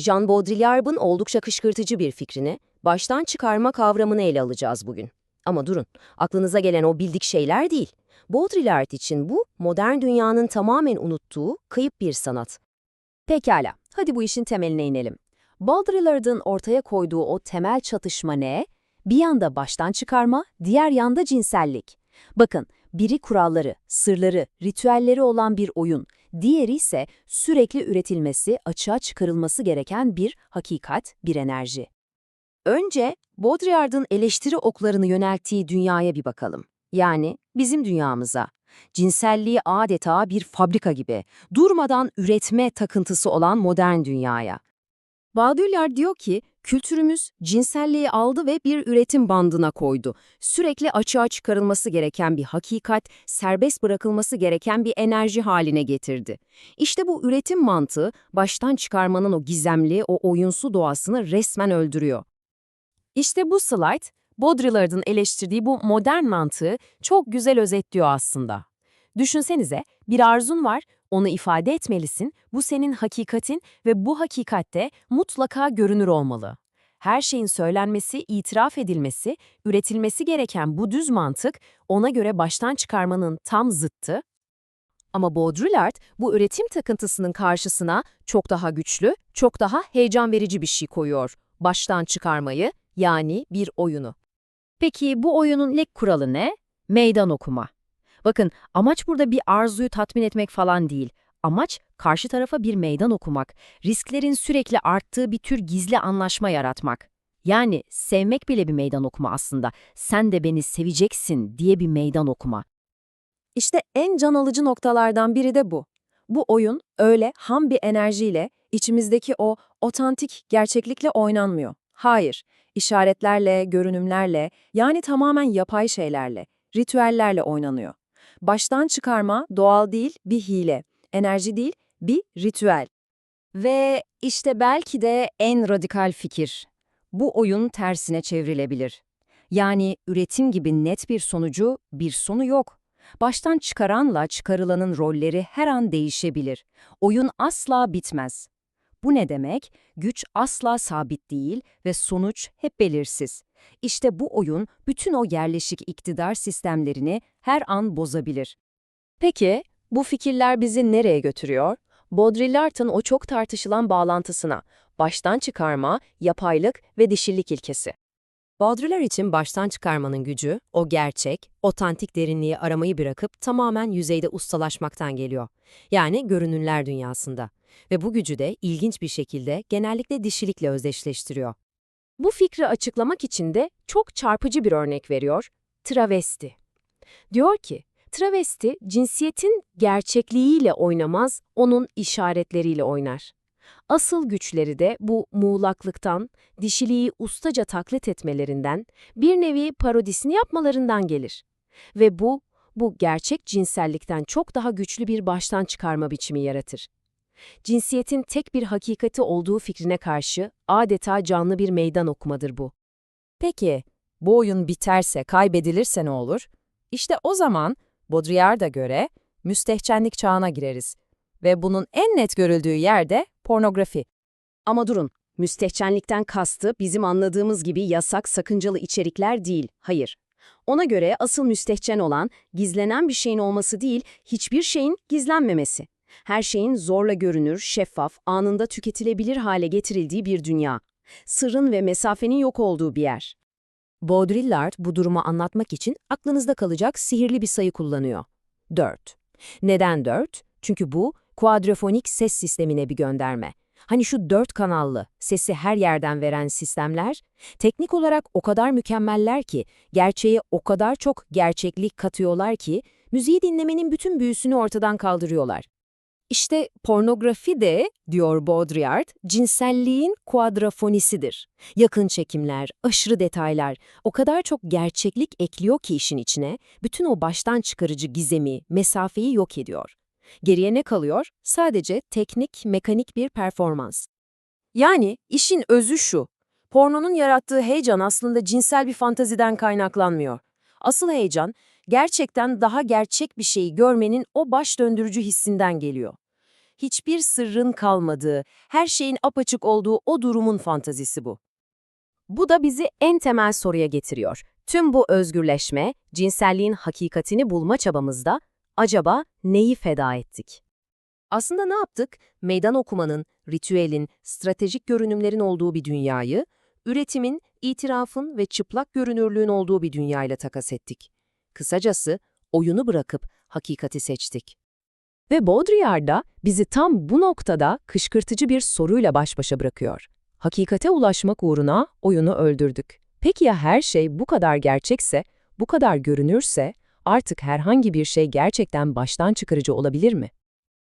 Jean Baudrillard'ın oldukça kışkırtıcı bir fikrini, baştan çıkarma kavramını ele alacağız bugün. Ama durun, aklınıza gelen o bildik şeyler değil. Baudrillard için bu, modern dünyanın tamamen unuttuğu kayıp bir sanat. Pekala, hadi bu işin temeline inelim. Baudrillard'ın ortaya koyduğu o temel çatışma ne? Bir yanda baştan çıkarma, diğer yanda cinsellik. Bakın, biri kuralları, sırları, ritüelleri olan bir oyun, diğeri ise sürekli üretilmesi, açığa çıkarılması gereken bir hakikat, bir enerji. Önce Baudrillard'ın eleştiri oklarını yönelttiği dünyaya bir bakalım. Yani bizim dünyamıza. Cinselliği adeta bir fabrika gibi, durmadan üretme takıntısı olan modern dünyaya. Baudrillard diyor ki, kültürümüz cinselliği aldı ve bir üretim bandına koydu. Sürekli açığa çıkarılması gereken bir hakikat, serbest bırakılması gereken bir enerji haline getirdi. İşte bu üretim mantığı, baştan çıkarmanın o gizemli, o oyunsu doğasını resmen öldürüyor. İşte bu slide, Baudrillard'ın eleştirdiği bu modern mantığı çok güzel özetliyor aslında. Düşünsenize, bir arzun var, onu ifade etmelisin, bu senin hakikatin ve bu hakikatte mutlaka görünür olmalı. Her şeyin söylenmesi, itiraf edilmesi, üretilmesi gereken bu düz mantık, ona göre baştan çıkarmanın tam zıttı. Ama Baudrillard, bu üretim takıntısının karşısına çok daha güçlü, çok daha heyecan verici bir şey koyuyor. Baştan çıkarmayı, yani bir oyunu. Peki bu oyunun ilk kuralı ne? Meydan okuma. Bakın amaç burada bir arzuyu tatmin etmek falan değil. Amaç karşı tarafa bir meydan okumak, risklerin sürekli arttığı bir tür gizli anlaşma yaratmak. Yani sevmek bile bir meydan okuma aslında. Sen de beni seveceksin diye bir meydan okuma. İşte en can alıcı noktalardan biri de bu. Bu oyun öyle ham bir enerjiyle içimizdeki o otantik gerçeklikle oynanmıyor. Hayır, işaretlerle, görünümlerle, yani tamamen yapay şeylerle, ritüellerle oynanıyor. Baştan çıkarma doğal değil, bir hile. Enerji değil, bir ritüel. Ve işte belki de en radikal fikir. Bu oyun tersine çevrilebilir. Yani üretim gibi net bir sonucu, bir sonu yok. Baştan çıkaranla çıkarılanın rolleri her an değişebilir. Oyun asla bitmez. Bu ne demek? Güç asla sabit değil ve sonuç hep belirsiz. İşte bu oyun bütün o yerleşik iktidar sistemlerini her an bozabilir. Peki, bu fikirler bizi nereye götürüyor? Baudrillard'ın o çok tartışılan bağlantısına, baştan çıkarma, yapaylık ve dişillik ilkesi. Baudrillard için baştan çıkarmanın gücü, o gerçek, otantik derinliği aramayı bırakıp tamamen yüzeyde ustalaşmaktan geliyor. Yani görünürler dünyasında. Ve bu gücü de ilginç bir şekilde genellikle dişilikle özdeşleştiriyor. Bu fikri açıklamak için de çok çarpıcı bir örnek veriyor, travesti. Diyor ki, travesti cinsiyetin gerçekliğiyle oynamaz, onun işaretleriyle oynar. Asıl güçleri de bu muğlaklıktan, dişiliği ustaca taklit etmelerinden, bir nevi parodisini yapmalarından gelir. Ve bu, bu gerçek cinsellikten çok daha güçlü bir baştan çıkarma biçimi yaratır. Cinsiyetin tek bir hakikati olduğu fikrine karşı adeta canlı bir meydan okumadır bu. Peki, bu oyun biterse, kaybedilirse ne olur? İşte o zaman Baudrillard'a göre müstehcenlik çağına gireriz. Ve bunun en net görüldüğü yerde pornografi. Ama durun, müstehcenlikten kastı bizim anladığımız gibi yasak, sakıncalı içerikler değil, hayır. Ona göre asıl müstehcen olan gizlenen bir şeyin olması değil, hiçbir şeyin gizlenmemesi. Her şeyin zorla görünür, şeffaf, anında tüketilebilir hale getirildiği bir dünya. Sırrın ve mesafenin yok olduğu bir yer. Baudrillard bu durumu anlatmak için aklınızda kalacak sihirli bir sayı kullanıyor. 4. Neden 4? Çünkü bu kuadrofonik ses sistemine bir gönderme. Hani şu dört kanallı, sesi her yerden veren sistemler, teknik olarak o kadar mükemmeller ki, gerçeğe o kadar çok gerçeklik katıyorlar ki, müziği dinlemenin bütün büyüsünü ortadan kaldırıyorlar. İşte pornografi de, diyor Baudrillard, cinselliğin kuadrafonisidir. Yakın çekimler, aşırı detaylar, o kadar çok gerçeklik ekliyor ki işin içine, bütün o baştan çıkarıcı gizemi, mesafeyi yok ediyor. Geriye ne kalıyor? Sadece teknik, mekanik bir performans. Yani işin özü şu, pornonun yarattığı heyecan aslında cinsel bir fantaziden kaynaklanmıyor. Asıl heyecan, gerçekten daha gerçek bir şeyi görmenin o baş döndürücü hissinden geliyor. hiçbir sırrın kalmadığı, her şeyin apaçık olduğu o durumun fantazisi bu. Bu da bizi en temel soruya getiriyor. Tüm bu özgürleşme, cinselliğin hakikatini bulma çabamızda acaba neyi feda ettik? Aslında ne yaptık? Meydan okumanın, ritüelin, stratejik görünümlerin olduğu bir dünyayı, üretimin, itirafın ve çıplak görünürlüğün olduğu bir dünyayla takas ettik. Kısacası oyunu bırakıp hakikati seçtik. Ve Baudrillard da bizi tam bu noktada kışkırtıcı bir soruyla baş başa bırakıyor. Hakikate ulaşmak uğruna oyunu öldürdük. Peki ya her şey bu kadar gerçekse, bu kadar görünürse, artık herhangi bir şey gerçekten baştan çıkarıcı olabilir mi?